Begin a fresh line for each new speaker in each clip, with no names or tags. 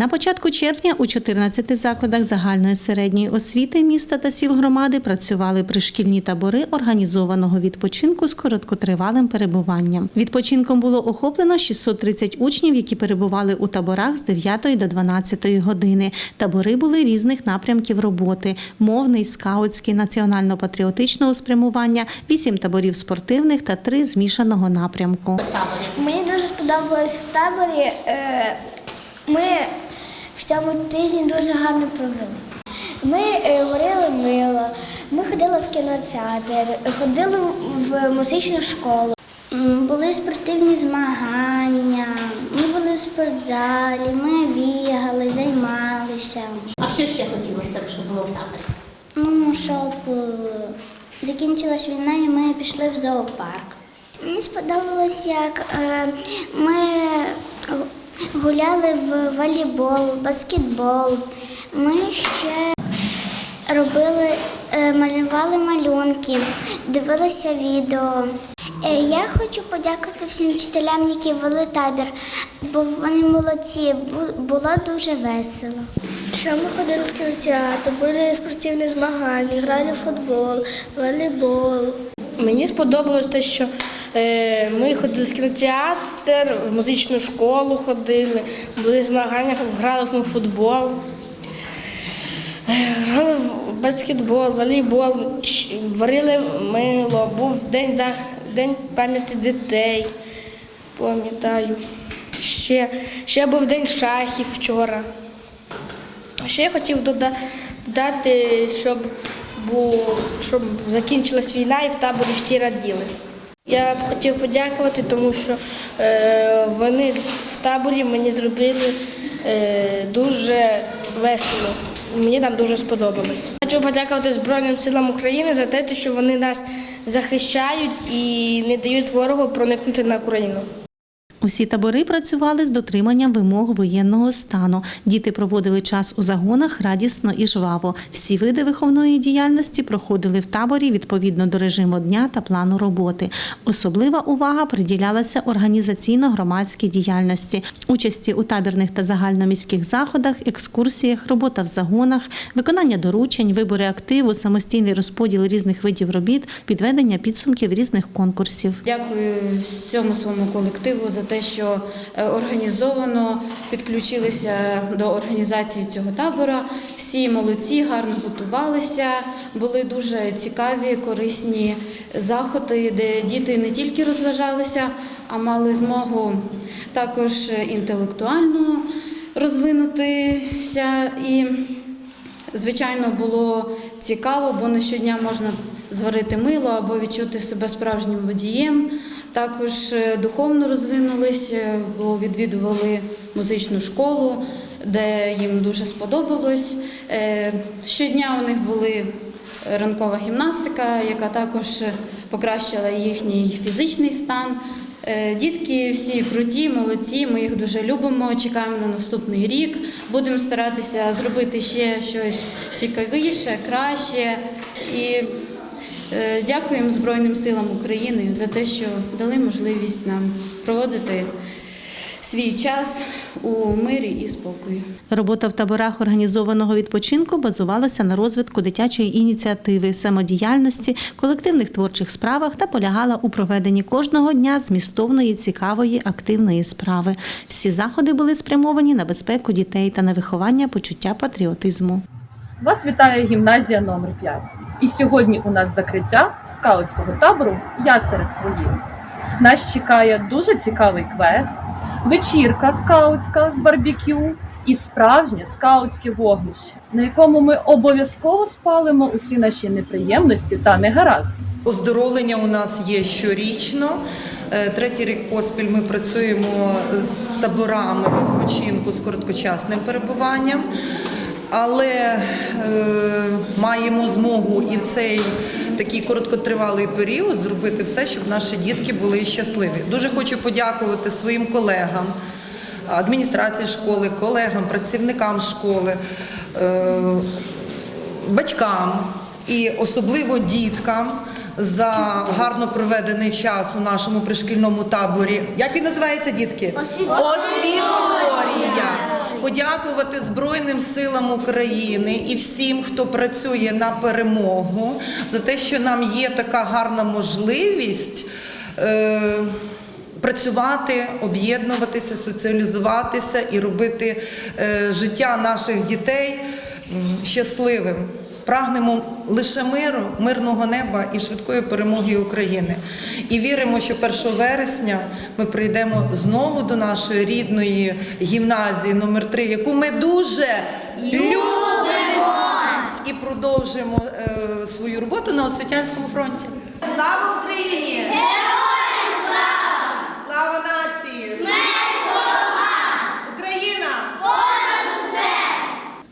На початку червня у 14 закладах загальної середньої освіти міста та сіл громади працювали пришкільні табори організованого відпочинку з короткотривалим перебуванням. Відпочинком було охоплено 630 учнів, які перебували у таборах з 9 до 12 години. Табори були різних напрямків роботи: мовний, скаутський, національно-патріотичного спрямування, 8 таборів спортивних та 3 змішаного напрямку.
Мені дуже сподобалось в таборі. Е, Ми в цьому тижні дуже гарно провели. Ми е, варили мило, ми ходили в кінотеатр, ходили в музичну школу. Були спортивні змагання, ми були в спортзалі, ми бігали, займалися.
А що ще хотілося щоб було в таборі?
Ну, щоб е, закінчилась війна і ми пішли в зоопарк. Мені сподобалось, як е, ми гуляли в волейбол, баскетбол. Ми ще робили, е, малювали малюнки, дивилися відео. Е, Я хочу подякувати всім вчителям, які вели табір, бо вони молодці, було дуже весело. Що ми ходили в кінотеатр, були спортивні змагання, грали в футбол, волейбол.
Мені сподобалось те, що е, ми ходили в кінотеатр, в музичну школу ходили, були змагання, грали в футбол, е, грали в баскетбол, волейбол, варили мило, був день, за- день пам'яті дітей, пам'ятаю. Ще, ще був день шахів вчора. Ще я хотів додати, щоб, був, щоб закінчилась війна і в таборі всі раділи. Я б хотів подякувати, тому що е, вони в таборі мені зробили е, дуже весело. Мені там дуже сподобалось. Хочу подякувати Збройним силам України за те, що вони нас захищають і не дають ворогу проникнути на Україну.
Усі табори працювали з дотриманням вимог воєнного стану. Діти проводили час у загонах радісно і жваво. Всі види виховної діяльності проходили в таборі відповідно до режиму дня та плану роботи. Особлива увага приділялася організаційно-громадській діяльності, участі у табірних та загальноміських заходах, екскурсіях, робота в загонах, виконання доручень, вибори активу, самостійний розподіл різних видів робіт, підведення підсумків різних конкурсів.
Дякую всьому своєму колективу за те, що е, організовано підключилися до організації цього табора. Всі молодці, гарно готувалися. Були дуже цікаві, корисні заходи, де діти не тільки розважалися, а мали змогу також інтелектуально розвинутися і Звичайно, було цікаво, бо не щодня можна зварити мило або відчути себе справжнім водієм. Також е, духовно розвинулись, е, бо відвідували музичну школу, де їм дуже сподобалось. Е, Щодня у них були ранкова гімнастика, яка також покращила їхній фізичний стан. Дітки всі круті, молодці. Ми їх дуже любимо. Чекаємо на наступний рік. Будемо старатися зробити ще щось цікавіше, краще. І дякуємо Збройним силам України за те, що дали можливість нам проводити свій час у мирі і спокою.
Робота в таборах організованого відпочинку базувалася на розвитку дитячої ініціативи, самодіяльності, колективних творчих справах та полягала у проведенні кожного дня змістовної, цікавої, активної справи. Всі заходи були спрямовані на безпеку дітей та на виховання почуття патріотизму.
Вас вітає гімназія номер 5 І сьогодні у нас закриття скаутського табору Я серед своїх. Нас чекає дуже цікавий квест, вечірка скаутська з барбекю і справжнє скаутське вогнище, на якому ми обов'язково спалимо усі наші неприємності та негаразди.
Оздоровлення у нас є щорічно. Е, Третій рік поспіль ми працюємо з таборами відпочинку з короткочасним перебуванням, але е, маємо змогу і в цей такий короткотривалий період зробити все, щоб наші дітки були щасливі. Дуже хочу подякувати своїм колегам, адміністрації школи, колегам, працівникам школи. е, батькам і особливо діткам за гарно проведений час у нашому пришкільному таборі. Як він називається, дітки? Освіторія. Подякувати Збройним силам України і всім, хто працює на перемогу, за те, що нам є така гарна можливість. Е- Працювати, об'єднуватися, соціалізуватися і робити е, життя наших дітей щасливим. Прагнемо лише миру, мирного неба і швидкої перемоги України. І віримо, що 1 вересня ми прийдемо знову до нашої рідної гімназії номер 3 яку ми дуже любимо і продовжимо е, свою роботу на освітянському фронті. Слава Україні!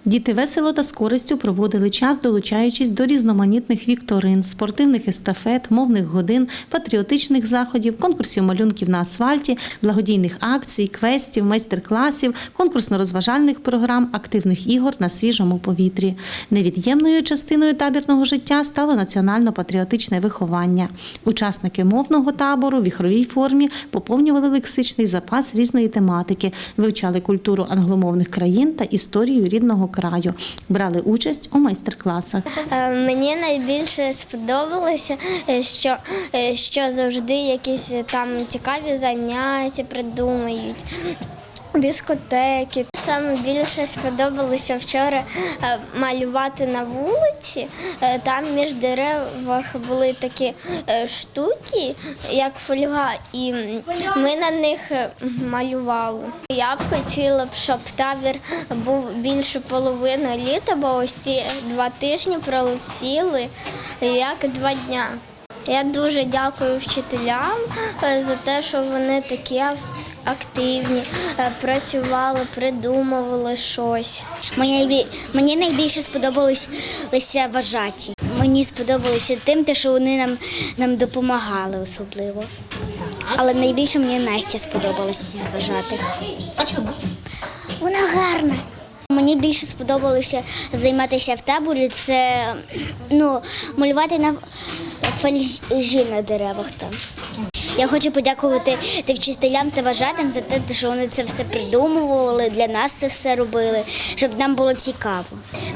Діти весело та з користю проводили час, долучаючись до різноманітних вікторин, спортивних естафет, мовних годин, патріотичних заходів, конкурсів малюнків на асфальті, благодійних акцій, квестів, майстер-класів, конкурсно-розважальних програм, активних ігор на свіжому повітрі. Невід'ємною частиною табірного життя стало національно-патріотичне виховання. Учасники мовного табору в ігровій формі поповнювали лексичний запас різної тематики, вивчали культуру англомовних країн та історію рідного краю, брали участь у майстер-класах.
Е, Мені найбільше сподобалося, е, що, е, що завжди якісь там цікаві заняття придумають. Дискотеки. Саме більше сподобалося вчора е, малювати на вулиці. Е, Там між деревах були такі е, штуки, як фольга, і ми на них малювали. Я б хотіла б, щоб табір був більше половини літа, бо ось ці два тижні пролетіли як два дня. Я дуже дякую вчителям за те, що вони такі активні, е, працювали, придумували щось.
Мені, мені найбільше сподобалися вважаті. Мені сподобалося тим, те, що вони нам, нам допомагали особливо. Але найбільше мені Настя сподобалося зважати.
А чому?
Вона гарна. Мені більше сподобалося займатися в таборі. Це ну, малювати на фальжі на деревах там. Я хочу подякувати тим вчителям та вважатим за те, що вони це все придумували, для нас це все робили, щоб нам було цікаво.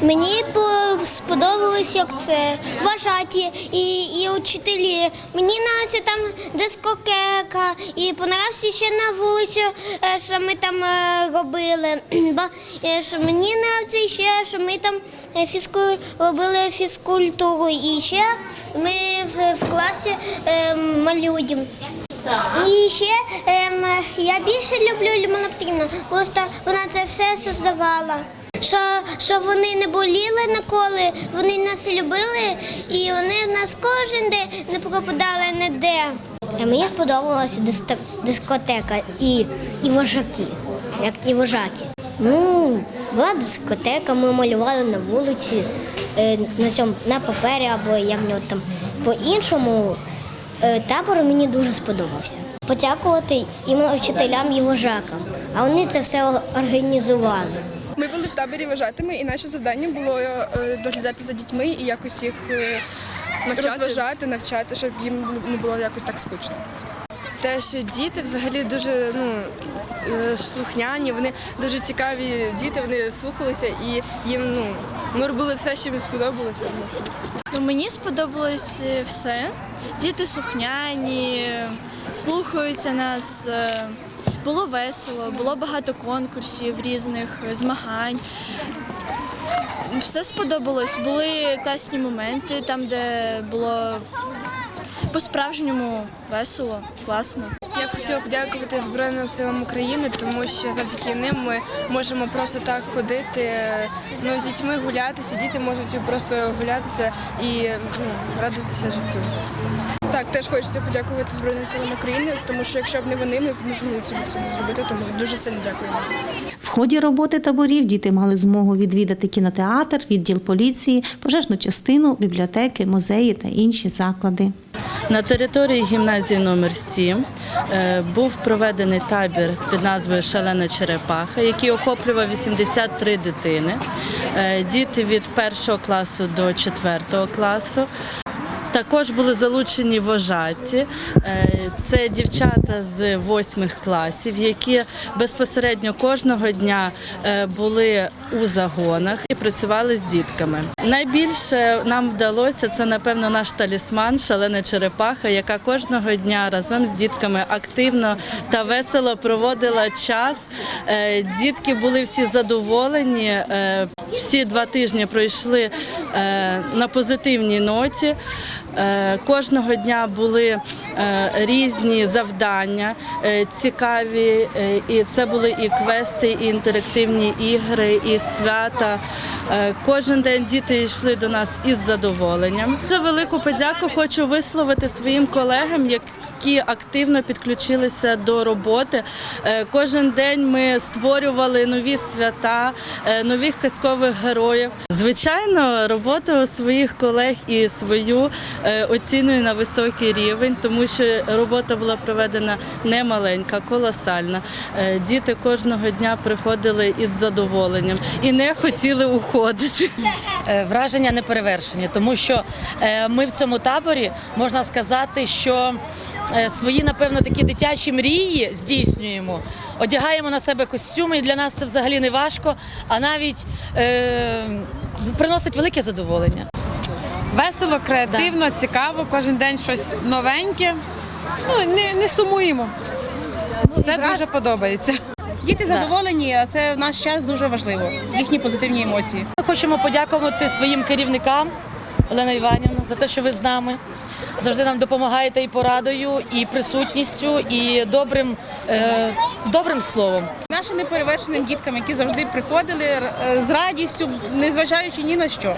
Мені по- сподобалось, як це вважаті і, і учителі. Мені нравиться там дискотека, і понравився ще на вулиці, е, що ми там е, робили. Е, що Мені нравиться ще, що ми там фізку, робили фізкультуру. І ще ми в, класі е, малюємо. І ще ем, я більше люблю Людмилу просто вона це все создавала. Що, що вони не боліли ніколи, вони нас любили, і вони в нас кожен день не пропадали ніде. Мені сподобалася дискотека і, і вожаки, як і вожаки. Ну, була дискотека, ми малювали на вулиці, е, на цьому на папері або як нього там по-іншому. Е, Табор мені дуже сподобався. Подякувати іменно вчителям і вожакам, а вони це все організували.
Ми були в таборі вважатими, і наше завдання було е, доглядати за дітьми і якось їх е, розважати, навчати, щоб їм не було якось так скучно.
те, що діти взагалі дуже ну, слухняні, вони дуже цікаві діти, вони слухалися і їм ну, ми робили все, що їм сподобалося.
Ну, мені сподобалось е, все. Діти слухняні, слухаються нас. е, Було весело, було багато конкурсів різних е, змагань. Все сподобалось. Були класні моменти, там, де було по-справжньому весело, класно.
Я б хотіла подякувати Збройним силам України, тому що завдяки ним ми можемо просто так ходити, ну, з дітьми гулятися, діти можуть просто гулятися і ну, радитися життю.
Так, теж хочеться подякувати Збройним силам України, тому що якщо б не вони, ми б не змогли цього всього зробити, тому дуже сильно дякуємо.
Ході роботи таборів діти мали змогу відвідати кінотеатр, відділ поліції, пожежну частину, бібліотеки, музеї та інші заклади.
На території гімназії номер 7 е, був проведений табір під назвою Шалена Черепаха, який охоплював 83 дитини, Е, діти від 1 класу до 4 класу. Також були залучені вожаці. Е, Це дівчата з восьмих класів, які безпосередньо кожного дня е, були у загонах і працювали з дітками. Найбільше нам вдалося це, напевно, наш талісман, шалена черепаха, яка кожного дня разом з дітками активно та весело проводила час. Е, Дітки були всі задоволені. е, Всі два тижні пройшли е, на позитивній ноті. Кожного дня були різні завдання, цікаві, і це були і квести, і інтерактивні ігри, і свята. Е, Кожен день діти йшли до нас із задоволенням. Дуже велику подяку хочу висловити своїм колегам, які активно підключилися до роботи. Е, Кожен день ми створювали нові свята, е, нових казкових героїв. Звичайно, роботу своїх колег і свою е, оціную на високий рівень, тому що робота була проведена не маленька, колосальна. Діти кожного дня приходили із задоволенням і не хотіли уходити.
Враження не перевершені, тому що ми в цьому таборі можна сказати, що свої, напевно, такі дитячі мрії здійснюємо. Одягаємо на себе костюми, і для нас це взагалі не важко, а навіть е, приносить велике задоволення.
Весело, креативно, цікаво, кожен день щось новеньке. Ну, не, не сумуємо. Все дуже подобається. Діти задоволені, а це в наш час дуже важливо. Їхні позитивні емоції.
Ми хочемо подякувати своїм керівникам, Олена Іванівна, за те, що ви з нами. Завжди нам допомагаєте і порадою, і присутністю, і добрим, е, добрим словом.
Нашим неперевершеним діткам, які завжди приходили е, з радістю, незважаючи ні на що.